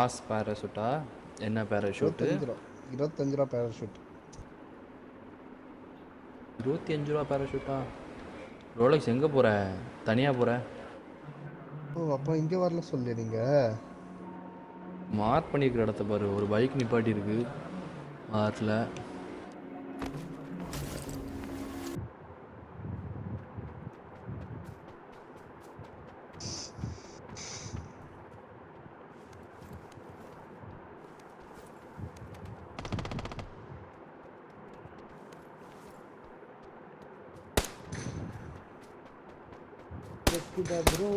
Pass பேராஷூட்டா என்ன parachute இருபத்தஞ்சு ரூபா. பேராஷூட் இருபத்தி அஞ்சு ரூபா பேராஷூட்டா ரோலக்ஸ் எங்கே போகிற தனியாக போகிற ஓ அப்போ இங்கே வரல சொல்லி நீங்க. மார்க் பண்ணியிருக்கிற இடத்த பாரு. ஒரு பைக் நிப்பாட்டி இருக்கு மார்க்கில் கேக்குதா ப்ரோ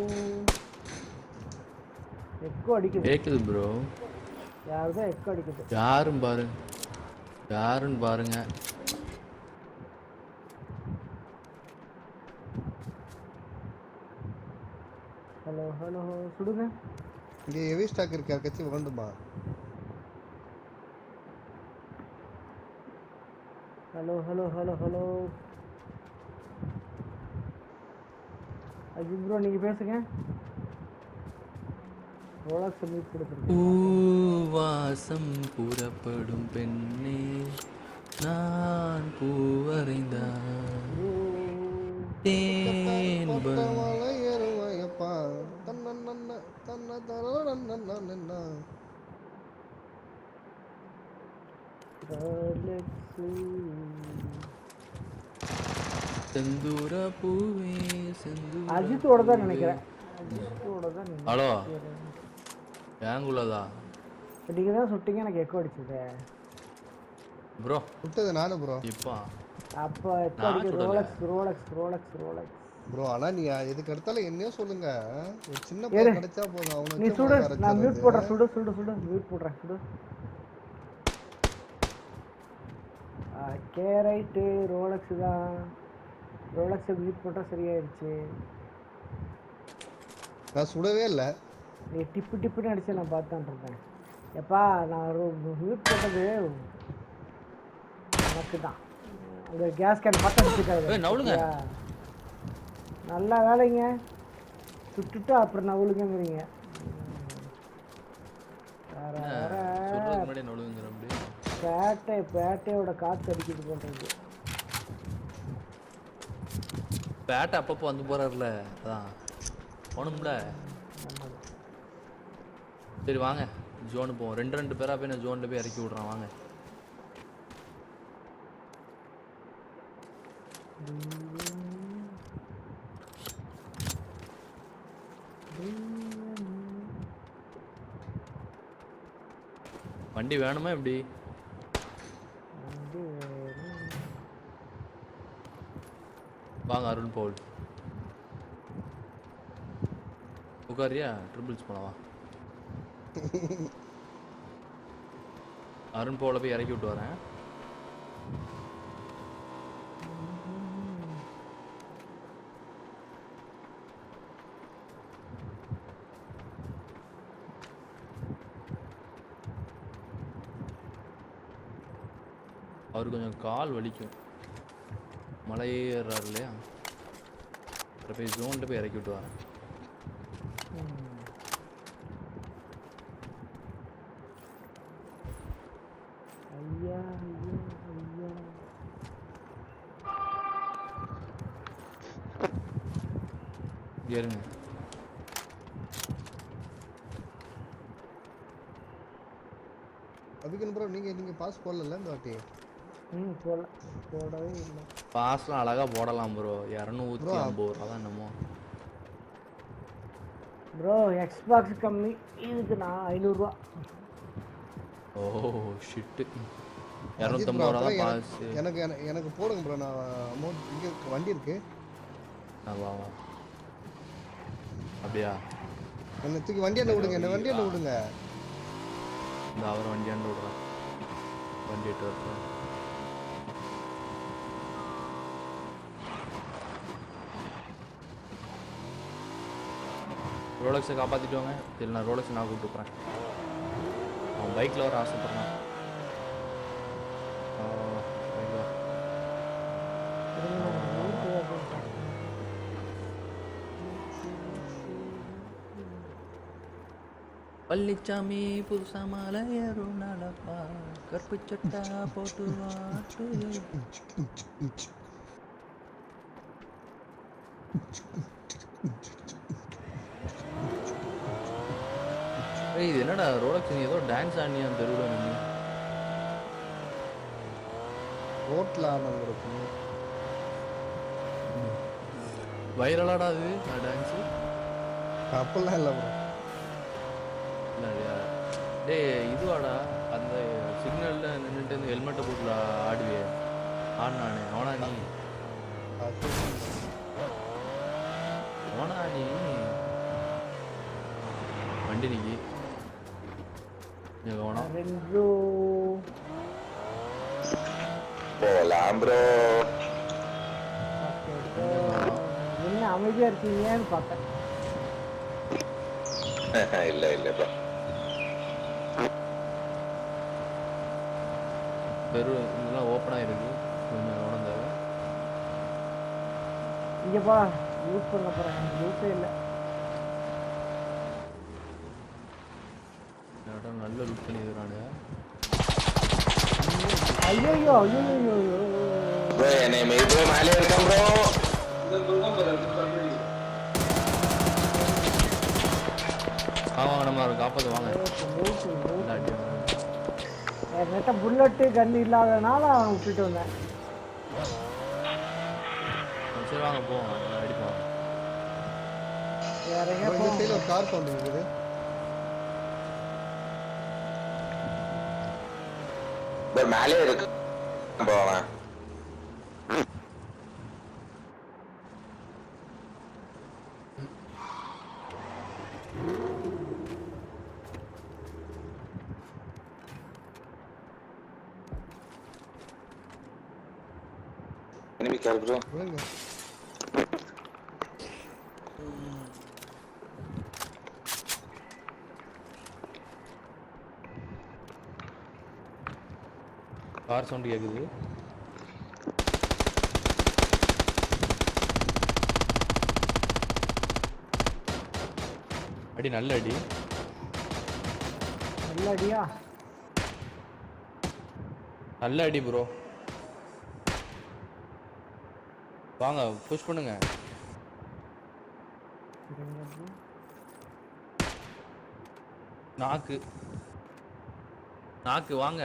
எக்கோ அடிக்குது. கேட்குது ப்ரோ யாருதான் எக்கோ அடிக்குது? யாரும் பாருங்க யாருன்னு பாருங்க. ஹலோ ஹலோ சுடுங்க இங்கே ஹெவி ஸ்டாக் இருக்கு யாருக்காச்சும் வேண்டுமா hello hello hello hello Ajith bro நீங்க பேசுங்க. பூவாசம் புறப்படும் பெண்ணே நான் பூவரைந்தான் தேன் கொத்த ப- மலை ஏறுவாயப்பா தன்ன நன்ன தன்ன தர நன்ன செந்தூர பூவே செந்தூர அஜித்தோட தான் நினைக்கிறேன் அஜித்தோட தான் நினைக்கிறேன். ஹலோ ஏங்குள்ளதா நீங்க தான் சுட்டீங்க? எனக்கு எக்கோ அடிச்சது. ப்ரோ விட்டது நானு ப்ரோ இப்போ. அப்போ echo. Rolex Rolex Rolex Rolex bro ஆனா நீ எதுக்கு எடுத்தாலும் என்னையோ சொல்லுங்க. ஒரு சின்ன. பையன் கிடைச்சா போதும். அவனை நீ சுடு. நான் மியூட். போடுறேன். சுடு சுடு சுடு. மியூட் போடுறேன். சுடு. கே ரைட்டு ரோலக்ஸ் தான். ரோலக்ஸை மியூட் போட்டால் சரியாயிருச்சு. நான் சுடவே இல்லை. நீ டிப்பு டிப்புன்னு அடிச்சு நான் பார்த்துட்டு இருந்தேன் எப்பா நான் மியூட் போட்டது எனக்கு தான் அந்த கேஸ் கேன் மட்டும் அடிச்சுக்காது. நல்லா வேலைங்க. சுட்டுட்டு அப்புறம் நவுளுங்கிறீங்க பேட்டை பேட்டையோட காற்று அடிக்குது போன்றது. பேட்டை அப்பப்போ வந்து போறாருல அதான். போகணும்ல. சரி வாங்க. ஜோனு போவோம். ரெண்டு ரெண்டு பேராக போய் நான் ஜோனில் போய் இறக்கி விட்றேன். வாங்க. வண்டி வேணுமா எப்படி? வாங்க அருண் பவுல் உட்காரியா ட்ரிபிள்ஸ் போனவா அருண் போல போய் இறக்கி விட்டு வரேன். அவர் கொஞ்சம் கால் வலிக்கும். மலை ஏறாரு இல்லையா? அப்புறம் போய் ஜோன்ட்டு போய் இறக்கி விட்டு வரேன் ஐயா ஐயா ஐயா இருங்க அதுக்குன்னு ப்ரோ நீங்க நீங்க பாஸ் போடல இந்த வாட்டி? ம் போல போடவே இல்லை. பாஸ்லாம் அழகா போடலாம் ப்ரோ இரநூத்தி ஐம்பது ரூபா தான் என்னமோ. ப்ரோ எக்ஸ்பாக்ஸ் கம்மி. இதுக்கு நான் ஐநூறுரூவா ஓ ஷிட்டு இரநூத்தம்பது ரூபா தான் பாஸ் எனக்கு- எனக்கு போடுங்க ப்ரோ நான் அமௌண்ட் இங்க வண்டி இருக்கு. வா வா. அப்படியா? என்ன தூக்கி வண்டி என்ன விடுங்க என்ன வண்டி என்ன விடுங்க. இந்த அவர் வண்டியாண்டு விடுறேன் வண்டி எட்டு வருஷம் ரோலக்ஸை காப்பாற்றிட்டு வாங்க. இல்லை நான் ரோலக்ஸ் நான் கூப்பிட்டு போகிறேன் அவன் பைக்கில் வர ஆசைப்பட்றான் bike வா. பழனிச்சாமி புதுசா மலையரும் நடப்பா. கருப்பு சட்டா போட்டு வாட்டு. ஏய் இது என்னடா ரோலக்ஸ் நீ ஏதோ டான்ஸ் ஆடினியா தெருவில் நின்று ரோட்ல ஆனது பொண்ணு. வைரலாடா அது டான்ஸு அப்பெல்லாம் இல்லை ப்ரோ டேய் இதுவாடா. அந்த சிக்னல்ல நின்றுட்டு இந்த ஹெல்மெட்டை போட்டு ஆடுவே ஆடினானே அவனா நீ? அவனா நீ? வண்டி நிக்கி போலாம் ப்ரோ என்ன அமைதியா இருக்கீங்கன்னு பார்த்தேன். இல்ல இல்ல ப்ரோ இதெல்லாம் ஓப்பனாக இருக்கு கொஞ்சம் கவனம் தேவை. இங்கப்பா யூஸ் பண்ண போறேன். யூஸே இல்லை. நல்ல லுக் பண்ணி இருக்கிறானுங்க ஐயோ ஐயோ ஐயோ ஐயோ ப்ரோ என்னை மெய்து மேலே இருக்கேன் ப்ரோ வாங்க. நம்ம அடியும் வாங்க. என்கிட்ட புல்லட்டு கன் இல்லாதனால அவன் விட்டுட்டு வந்தேன். சரி வாங்க போவோம். அடிப்போம் வேற எங்க இந்த ஒரு கார் சவுண்ட் இருக்குது. ப்ரோ மேலே இருக்கு. Bro enemy car bro. விழுங்க கார் சவுண்டு கேட்குது அடி நல்ல அடி. நல்ல அடியா? நல்ல அடி ப்ரோ வாங்க புஷ் பண்ணுங்க. நாக்கு. நாக்கு வாங்க.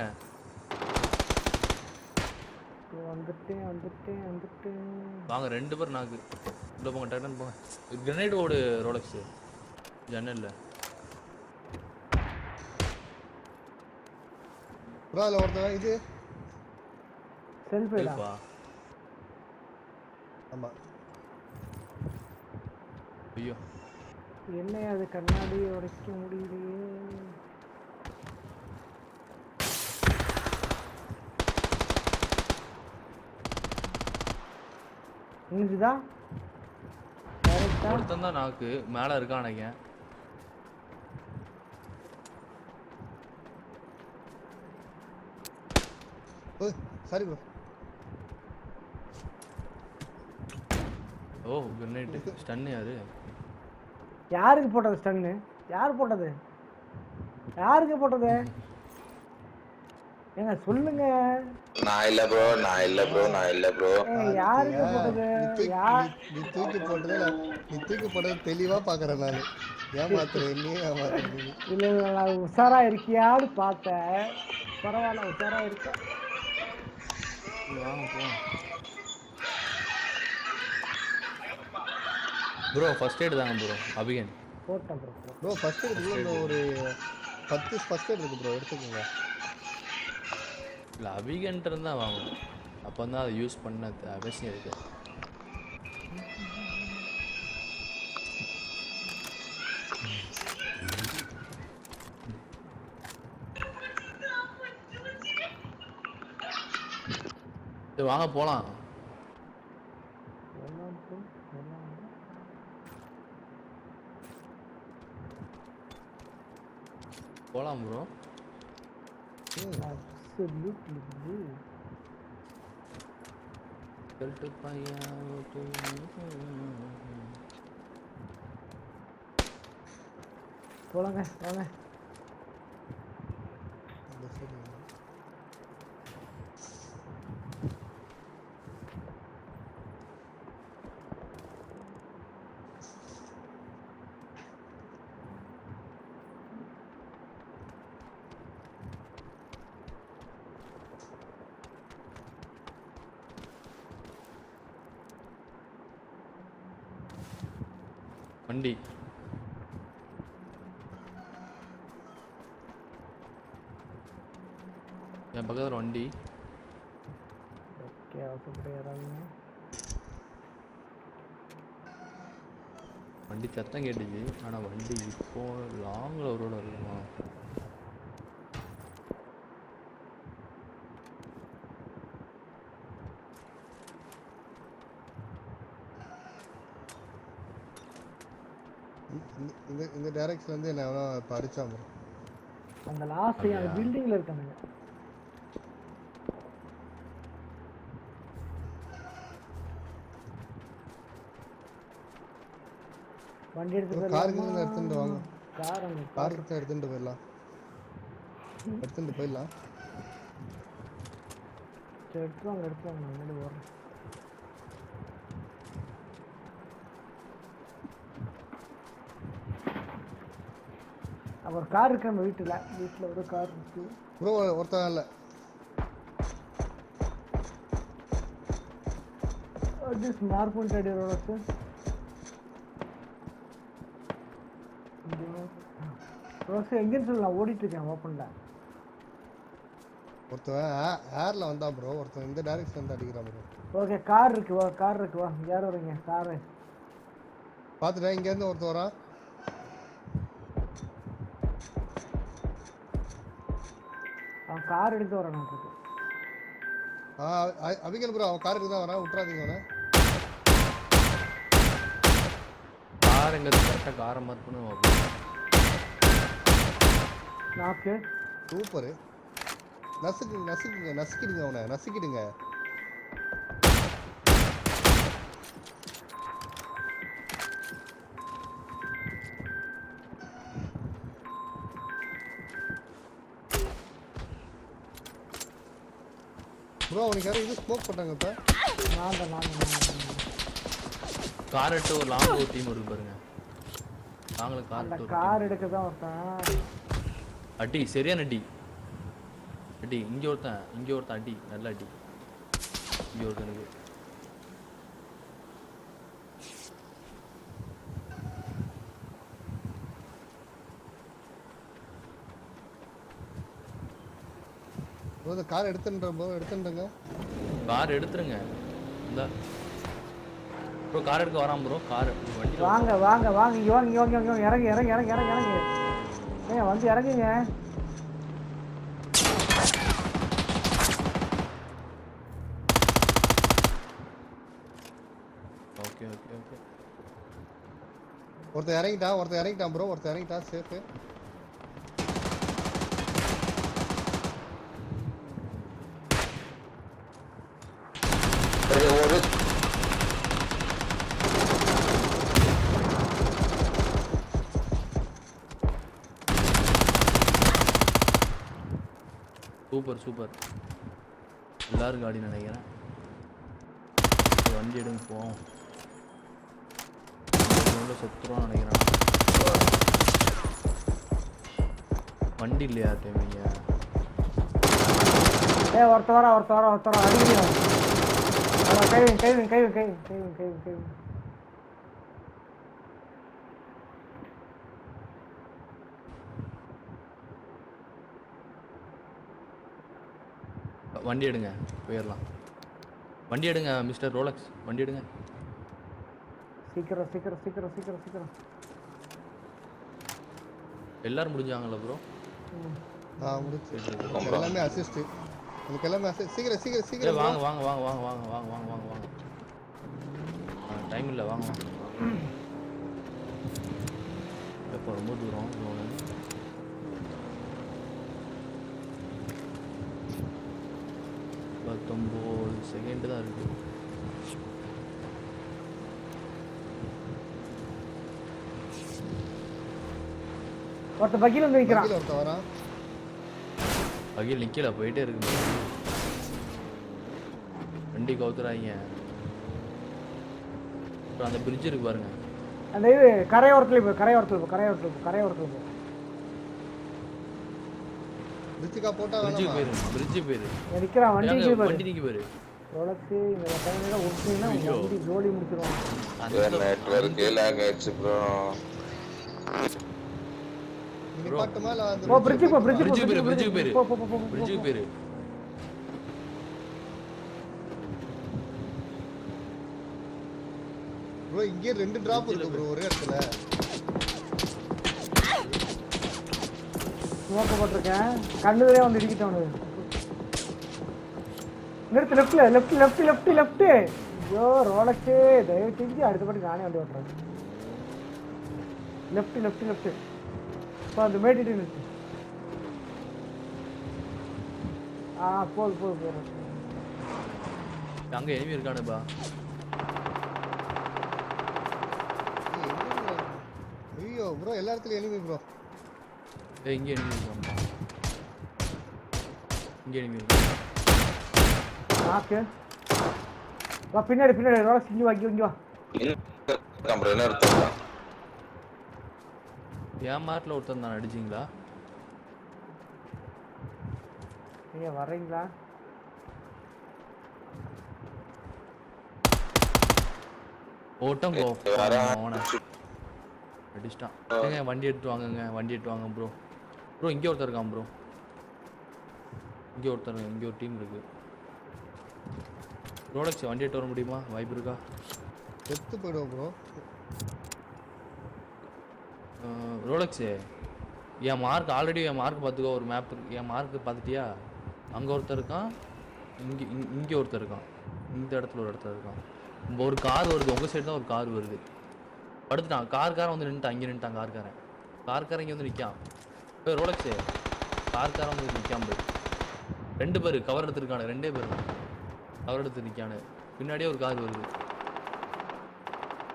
வந்துட்டேன் வந்துட்டேன் வந்துட்டேன் வாங்க ரெண்டு பேர் நாக்கு. உள்ள போங்க டக்குன்னு போங்க. கிரனைட் ஓடு ரோலக்ஸ் ஜன்னல்ல ஒருத்தன் இது. செல்ஃபேடா ஹெல்ப்பா ஆமா. ஐயோ. என்ன அது கண்ணாடி உடைக்க முடியலையே? முடிஞ்சுதா ஒருத்தன் தான் நாக்கு மேல இருக்கான் நினைக்கிறேன் ஓ சாரி ப்ரோ ஓ கிரனைட் ஸ்டன்னு யாரு? யாருக்கு போட்டது ஸ்டன்னு யார் போட்டது? யாருக்கு போட்டது? ஏங்க சொல்லுங்க. நான் இல்ல ப்ரோ நான் இல்ல ப்ரோ நான் இல்ல ப்ரோ யாருக்கு போட்டது? யார் நீ- தூக்கி போட்டது நீ தூக்கி போட்டது தெளிவா பாக்குறேன் நான். ஏமாத்துறேன் நீ ஏமாத்துறேன் நீ. இல்ல நான் உஷாரா இருக்கியான்னு பார்த்தேன். பரவாயில்ல உஷாரா இருக்க வாங்க போ ப்ரோ ஃபர்ஸ்ட் எய்ட் தாங்க ப்ரோ அபிகன். போட்டேன் ப்ரோ ப்ரோ ஃபர்ஸ்ட் எடுத்துக்குள்ள இந்த ஒரு பத்து ஃபர்ஸ்ட் எய்ட் இருக்கு ப்ரோ எடுத்துக்கோங்க. இல்லை அபிகன்ட்டு இருந்தால் வாங்கணும் அப்போ தான் அதை யூஸ் பண்ண அவசியம் இருக்கு. சரி வாங்க போகலாம் எல்லாம் bro, எல்லாம் bro. போகலாம் ப்ரோ போலாங்க வாங்க வண்டி. என் பக்கத்தில் வண்டி. ஓகே அவசரப்பட்டு வண்டி சத்தம் கேட்டுச்சு. ஆனால் வண்டி இப்போ லாங்கில் ஒரு ரோடு இருக்குமா? வயசுலேருந்து என்ன எவனோ படித்தான் ப்ரோ அந்த லாஸ்ட் அந்த பில்டிங்கில் இருக்கானுங்க வண்டி எடுத்து காருக்கு எடுத்துட்டு வாங்க. கார் கார் காருக்கு எடுத்துட்டு போயிடலாம். எடுத்துட்டு போயிடலாம். எடுத்துவாங்க எடுத்துவாங்க முன்னாடி ஓடுறேன். அப்புறம் கார் இருக்கு நம்ம வீட்டுல. வீட்டுல ஒரு கார் இருக்கு. ப்ரோ ஒருத்தன் இல்லை. அது ஸ்மார்ட் போன் அடி ரோடு ரோஸ் எங்கேன்னு சொல்லு நான் ஓடிட்டு இருக்கேன் ஓப்பன்ல ஒருத்தன் ஏர்ல வந்தான் ப்ரோ ஒருத்தன் இந்த டைரக்ஷன் வந்து அடிக்கிறான் ப்ரோ ஓகே கார் இருக்கு வா கார் இருக்கு வா. யார் வரீங்க? காரு பார்த்துட்டேன் இங்கேருந்து ஒருத்தன் வரான். கார் எடுத்து வரணும் இருக்கு ஆ அ- அபிகல் ப்ரோ அவன் காருக்கு தான் வரான் விட்றாதீங்க அவனை. கார் எங்கே கரெக்டாக காரை மார்க் பண்ணி நாக்கு சூப்பரு நசுக்கு நசுக்குங்க நசுக்கிடுங்க அவனை நசுக்கிடுங்க. ப்ரோ அவனுக்கு யாரும் இது ஸ்மோக் பண்ணாங்க இப்போ. நான் தான் நான். கார் எடுத்து ஒரு லாங் ஒரு டீம் இருக்கு பாருங்க. நாங்களும் கார் அந்த கார் எடுக்க தான் ஒருத்தன். அடி சரியான அடி. அடி இங்கே ஒருத்தன் இங்கே ஒருத்தன் அடி நல்ல அடி. இங்கே ஒருத்தனுக்கு. இந்த கார் எடுத்துன்ற ப்ரோ எடுத்துன்றங்க. கார் எடுத்துருங்க. இந்த. ப்ரோ கார் எடுக்க வரான் ப்ரோ கார் வண்டி வாங்க வாங்க வாங்க. இங்க வாங்க இங்க வாங்க இங்க இறங்கி இறங்கி இறங்கி இறங்கி இறங்கி. ஏங்க வந்து இறங்குங்க. ஓகே ஓகே ஓகே ஒருத்தன் இறங்கிட்டான் ஒருத்தன் இறங்கிட்டான் ப்ரோ ஒருத்தன் இறங்கிட்டான் சேஃபு சூப்பர் சூப்பர் எல்லாரும் காடி நினைக்கிறேன். வண்டி எடுங்க போவோம். உள்ள செத்துருவோம் நினைக்கிறேன். வண்டி இல்லையா டைமிங்க ஏ? ஒருத்த வர ஒருத்த வர ஒருத்த வர அடிக்கிறீங்க கைவின் கைவின் கைவின் கைவின் கைவின் கைவின் கைவின் வண்டி எடுங்க போயிடலாம் வண்டி எடுங்க மிஸ்டர் ரோலக்ஸ் வண்டி எடுங்க. சீக்கிரம் சீக்கிரம் சீக்கிரம் சீக்கிரம் சீக்கிரம். எல்லாரும் முடிஞ்சாங்களா ப்ரோ. ஆ முடிச்சு எல்லாமே அசிஸ்ட் எனக்கு எல்லாமே அசிஸ்ட் சீக்கிரம் சீக்கிரம் சீக்கிரம் வாங்க வாங்க வாங்க வாங்க வாங்க வாங்க வாங்க வாங்க வாங்க. டைம் இல்லை வாங்க. வாங்க எப்போ ரொம்ப தூரம் பத்தொம்போது செகண்ட் தான் இருக்கு. ஒருத்த பக்கில வந்து நிக்கிறான். ஒருத்தன் வரான். அகில் நிக்கல போயிட்டே இருக்கு. வண்டி கவுத்துறாங்க. அப்புறம் அந்த பிரிட்ஜ் இருக்கு பாருங்க. அந்த இது கரையோரத்துல போ கரையோரத்துல போ கரையோரத்துல போ கரையோரத்துல போ. ரிச்சிகா போட்டா பிரிட்ஜுக்கு வேணாமா போயிரு பிரிட்ஜு போயிரு. நிக்கிறான் வண்டி நிக்குது பாரு. வண்டி நிக்க போயிரு ரோலக்ஸ் இந்த டைம்ல ஒட்டினா. வண்டி ஜோலி முடிச்சிருவான் அந்த நெட்வொர்க் லாக் ஆயிடுச்சு ப்ரோ நீ பாட்டுமா இல்ல போ பிரிட்ஜ் போ பிரிட்ஜ் போ Bridge போயிரு, போயிரு. போ போ போ, போ போ, பிரிட்ஜுக்கு போயிரு. ப்ரோ இங்கே ரெண்டு டிராப் இருக்கு ப்ரோ ஒரே இடத்துல. ஸ்மோக்க போட்டிருக்கேன். கண்ணுலயே வந்து இடிக்கிட்டோம் அவனுக்கு. நிறுத்து லெஃப்ட்ல லெஃப்ட் லெஃப்ட் லெஃப்ட் லெஃப்ட் ஐயோ ரோலக்ஸ். தயவு செஞ்சு அடுத்தபடி நானே வண்டி ஓட்டுறேன். லெஃப்ட் லெஃப்ட் லெஃப்ட் இப்போ அந்த மேட்டிட்டு நிறுத்து. ஆ போது போது போதும் அங்க எனிமி இருக்கானுப்பா? ஐயோ ப்ரோ எல்லா இடத்துலயும் எனிமி ப்ரோ இங்க எனிமி இருக்கான்ப்பா இங்க எனிமி இருக்கு நாக்கு வா பின்னாடி பின்னாடி ரோலக்ஸ் இங்கே வா இங்கே வா என் மாட்டில் ஒருத்தன் தான் அடிச்சிங்களா நீங்கள் வர்றீங்களா ஓட்டம் போ அடிச்சிட்டான் வண்டி எடுத்து வாங்குங்க வண்டி எடுத்து வாங்க ப்ரோ ப்ரோ இங்கே ஒருத்தர் இருக்கான் ப்ரோ இங்கே ஒருத்தர். இங்கே ஒரு டீம் இருக்கு. ரோலக்ஸ் வண்டி எடுத்து வர முடியுமா? வாய்ப்பு இருக்கா? செத்து போயிடுவோம் ப்ரோ ரோலக்ஸு என் மார்க் ஆல்ரெடி என் மார்க் பார்த்துக்கோ ஒரு மேப் என் மார்க் பார்த்துட்டியா? அங்கே ஒருத்தர் இருக்கான் இங்கே இங்கே ஒருத்தர் இருக்கான். இந்த இடத்துல ஒரு இடத்துல இருக்கான். இப்போ ஒரு கார் வருது. உங்கள் சைடு தான் ஒரு கார் வருது. படுத்துட்டான். கார்காரன் வந்து நின்ட்டான் இங்கே நின்ட்டான் கார்காரன் கார்காரன் இங்கே வந்து நிற்கான் போய் ரோலக்ஸு கார்காரன் வந்து நிற்காம போய் ரெண்டு பேர் கவர் எடுத்துருக்கானு ரெண்டே பேர். கவர் எடுத்து நிற்கானு பின்னாடியே ஒரு கார் வருது.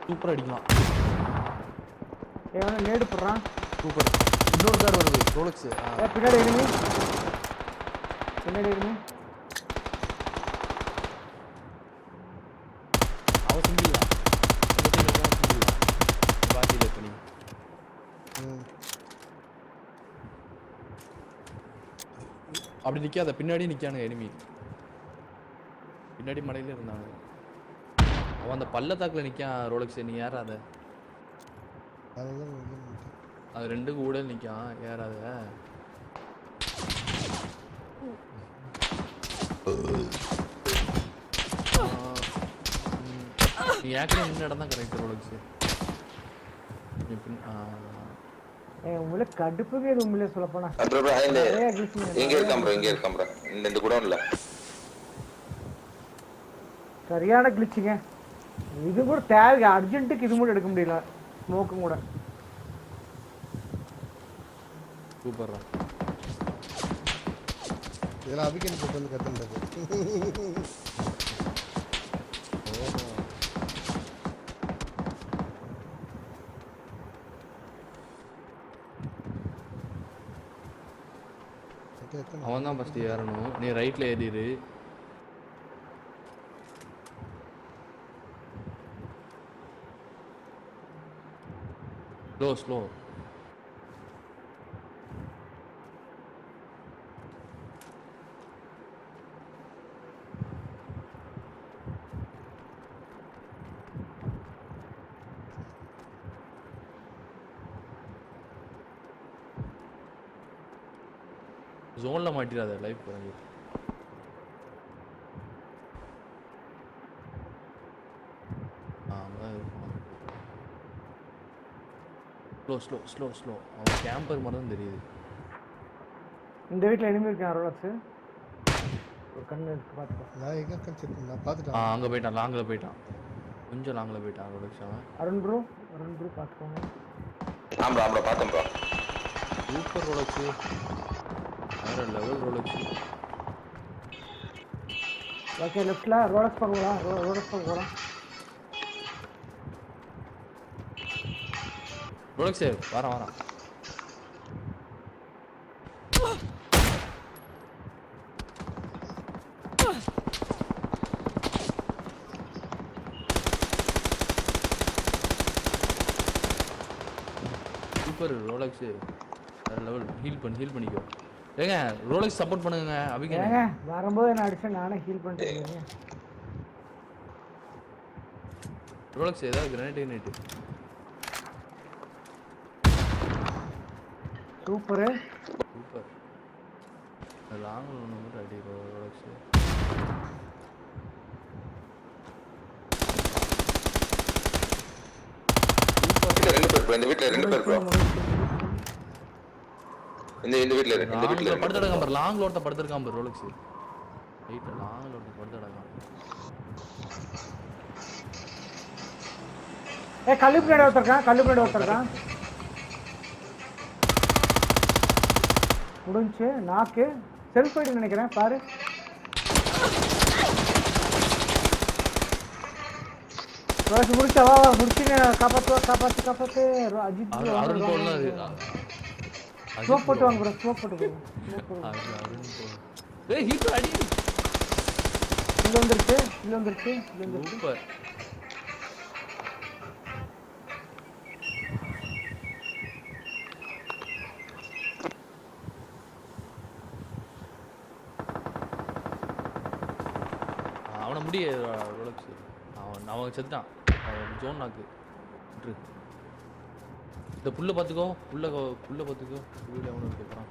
சூப்பராக அடிக்கலாம். எவனை நேடு போடுறான் சூப்பர் இன்னொரு கார் வருது ரோலக்ஸு பின்னாடி இருங்க பின்னாடி இருங்க அவன் சிங்கிள் தான் உங்க team இருக்கவன் single தான் பாட்டியில் இப்போ நீ ம் அப்படி நிற்காத பின்னாடி நிற்கானுங்க எனிமி பின்னாடி மலையில இருந்தாங்க அவன் அந்த பள்ளத்தாக்கில் நிற்கான் ரோலக்ஸ். நீ ஏறாத. அது ரெண்டு கூட நிற்கான் ஏறாத. நீ ஏற்கனவே நின்ன இடம் தான் கரெக்ட் ரோலக்ஸ். நீ பின் உங்களை கடுப்புவே இது உண்மையிலே சொல்ல போனா. ப்ரோ ப்ரோ இங்க இங்க இருக்கான் ப்ரோ இங்க இருக்கான் ப்ரோ இந்த இந்த இல்ல சரியான கிளிச்சுங்க இது கூட தேவை அர்ஜென்ட்டுக்கு இது கூட எடுக்க முடியல. ஸ்மோக்கும் கூட. சூப்பர்ரா இதெல்லாம் அபிகன் போட்டு வந்து கத்துன்றது அவன் தான் ஃபஸ்ட்டு ஏறணும். நீ ரைட்டில் ஏறிடு ஸ்லோ ஸ்லோ ஜோனில் மாட்டிடாத லைஃப் குறைஞ்சி ஆ அதான் இருக்கும். ஸ்லோ ஸ்லோ ஸ்லோ ஸ்லோ அவன் கேம்பர் மாதிரி தான் தெரியுது. இந்த வீட்டில் எனிமே இருக்கேன் ரோலக்ஸ் ஒரு கண்ணு இருக்கு பார்த்துக்கோ நான் எங்க ஆ பார்த்துட்டேன். அங்கே போயிட்டான் லாங்கில் போயிட்டான். கொஞ்சம் லாங்கில் போயிட்டான் ரோலக்ஸ் அவன். அருண் ப்ரோ அருண் ப்ரோ பார்த்துக்கோங்க ஆமா ஆமா பார்த்தேன் ப்ரோ சூப்பர் ரோலக்ஸு வேற லெவல் ரோலக்ஸ் ஓகே லெஃப்ட்ல ரோலக்ஸ் பார்க்க போலாம் ரோலக்ஸ் பார்க்க ரோலக்ஸ் வரேன் வரேன் சூப்பர் ரோலக்ஸு வேறு லெவல் ஹீல் பண்ணி ஹீல் பண்ணிக்கோ. ஏங்க ரோலக்ஸ் சப்போர்ட் பண்ணுங்க ஏங்க வரும்போது என்ன அடிச்சேன் நானே ஹீல் பண்ணிட்டு இருக்கேன். ரோலக்ஸ் ஏதாவது grenade grenade super super long ஒன்று மட்டும் அடி ரோலக்ஸ் ரெண்டு பேர். இந்த வீட்டுல ரெண்டு பேர் ப்ரோ இந்த இந்த வீட்டுல இரு, இந்த வீட்டுல லாங்ல ரெண்டு படுத்துடக்கான் பாரு லாங்ல ஒருத்த படுத்துருக்கான் பாரு ரோலக்ஸ் ரைட்ல லாங்ல ஒருத்த படுத்துடக்கான் ஏ கல்லு பின்னாடி ஒருத்தருக்கான் கல்லு பின்னாடி ஒருத்தருக்கான் முடிஞ்சு நாக்கு. செல்ஃப் ஃபைட் நினைக்கிறேன் பாரு. ரோஸ் முடிச்சா வா வா முடிச்சுங்க. காப்பாத்து காப்பாத்து காப்பாத்து. அஜித் அருண் போலாம் ஸ்மோக் போட்டு வாங்க ப்ரோ ஸ்மோக் போட்டு போல் ஏய் ஹீட் அடி. உள்ள வந்துருச்சு உள்ள வந்துருச்சு உள்ள வந்துருச்சு. சூப்பர் அவனை முடிய அவன் அவன் செத்துட்டான். அவன் ஜோன் நாக்கு. இந்த புல்லை பார்த்துக்கோ புல்ல புல்ல பார்த்துக்கோ. வீடு அவனு இருக்கான்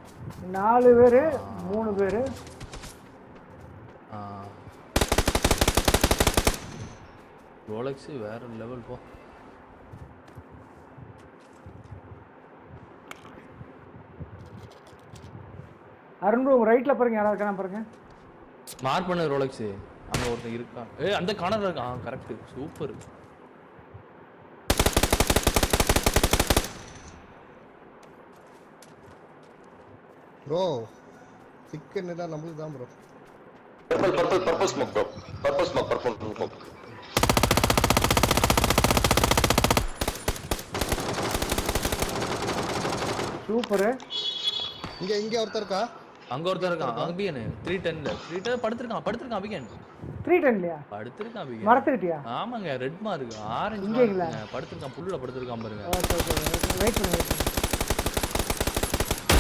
நாலு பேரு மூணு பேரு. ரோலக்ஸ் வேற லெவல் போ. அருண் ப்ரோ ரைட்ல பாருங்க யாராவது இருக்கானா பாருங்க. மார்க் பண்ண ரோலக்ஸ். அங்க ஒருத்தன் இருக்கான். ஏய் அந்த கார்னர்ல இருக்கான். Correct super. ப்ரோ சிக்கன் தான் நம்மளுக்கு தான் bro purple purple purple smoke bro purple smoke purple smoke super இங்க இங்க ஒருத்தர் இருக்கா? அங்க ஒருத்தன் இருக்கான். த்ரீ டென்ல த்ரீ டென் படுத்திருக்கான். படுத்திருக்கான் அபிகன் த்ரீ டென்லையா படுத்திருக்கான் அபிகன் மரத்துக்கிட்டியா ஆமாங்க ரெட் மார்க் ஆரஞ்சு இங்கேங்களா? படுத்திருக்கான் புல்லுல படுத்திருக்கான் பாருங்க. ஓகே ஓகே வெயிட் பண்ணு வெயிட் பண்ணு.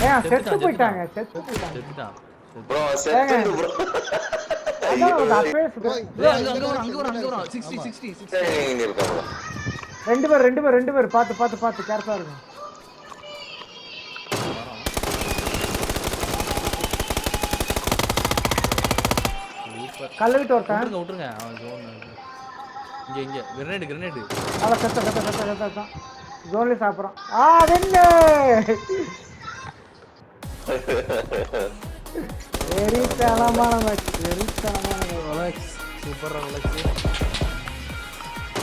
ஏன் செத்து போயிட்டாங்க செத்து போயிட்டாங்க செத்துட்டான். ப்ரோ செத்து ப்ரோ ரெண்டு பேர் ரெண்டு பேர் ரெண்டு பேர். பார்த்து பார்த்து பார்த்து. கேர்ஃபுல்லா இருக்கும் கல்ல விட்டு ஒருத்தன். விட்டுருங்க விட்டுருங்க. அவன் இருக்கு. இங்க இங்க. கிரனேட் கிரனேட் அவன் செத்த செத்த செத்த செத்த செத்தான் ஜோன்ல சாப்பிட்றான். ஆ வெண்ணு வெறித்தனமான மேட்ச் வெறித்தனமான மேட்ச் சூப்பரான மேட்ச்